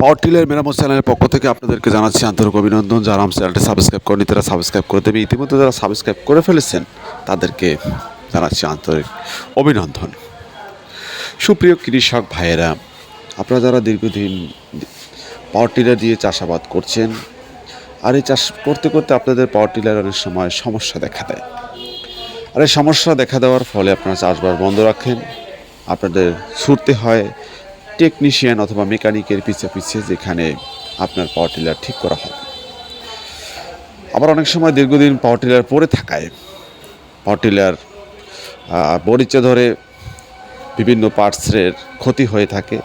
Power tiller মেরামত চ্যানেলের পক্ষ থেকে আপনাদেরকে জানাচ্ছি আন্তরিক অভিনন্দন। যারা আমার চ্যানেলটি সাবস্ক্রাইব করেনি তারা সাবস্ক্রাইব করে দেবে ইতিমধ্যে যারা সাবস্ক্রাইব করে ফেলেছেন, তাদেরকে জানাচ্ছি আন্তরিক অভিনন্দন। সুপ্রিয় কৃষক ভাইয়েরা, আপনারা যারা দীর্ঘদিন পাওয়ার টিলার দিয়ে চাষাবাদ করছেন, আর এই চাষ করতে করতে আপনাদের পাওয়ার টিলার অনেক সময় সমস্যা দেখা দেয়। আর এই সমস্যা দেখা দেওয়ার ফলে আপনারা চাষবাস বন্ধ রাখেন, আপনাদের ছুটতে হয় টেকনিশিয়ান অথবা মেকানিকের পিছে পিছে যেখানে আপনার পাওয়ার টিলার ঠিক করা হবে আবার অনেক সময় দীর্ঘদিন পাওয়ার টিলার পরে থাকায় পাওয়ার টিলার বরিচে ধরে বিভিন্ন পার্টসের ক্ষতি হয়ে থাকে।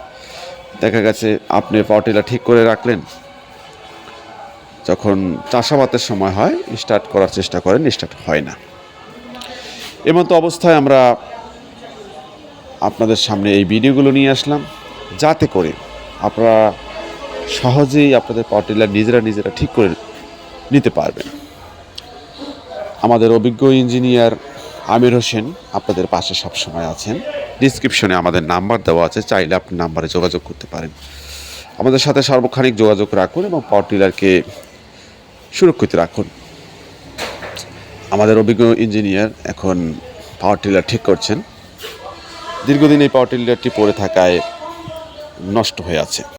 দেখা গেছে আপনি পাওয়ার টিলার ঠিক করে রাখলেন, যখন চাষাবাদের সময় হয় স্টার্ট করার চেষ্টা করেন স্টার্ট হয় না। এমতো অবস্থায় আমরা আপনাদের সামনে এই ভিডিওগুলো নিয়ে আসলাম। যাতে করে আপনারা সহজেই আপনাদের পাওয়ার টিলার নিজেরা নিজেরা ঠিক করে নিতে পারবেন। আমাদের অভিজ্ঞ ইঞ্জিনিয়ার আমির হোসেন আপনাদের পাশে সবসময় আছেন। ডিসক্রিপশনে আমাদের নাম্বার দেওয়া আছে, চাইলে আপনি নাম্বারে যোগাযোগ করতে পারেন। আমাদের সাথে সার্বক্ষণিক যোগাযোগ রাখুন এবং পাওয়ার টিলারকে সুরক্ষিত রাখুন। আমাদের অভিজ্ঞ ইঞ্জিনিয়ার এখন পাওয়ার টিলার ঠিক করছেন। দীর্ঘদিন এই পাওয়ার টিলারটি পড়ে থাকায় নষ্ট হয়ে আছে।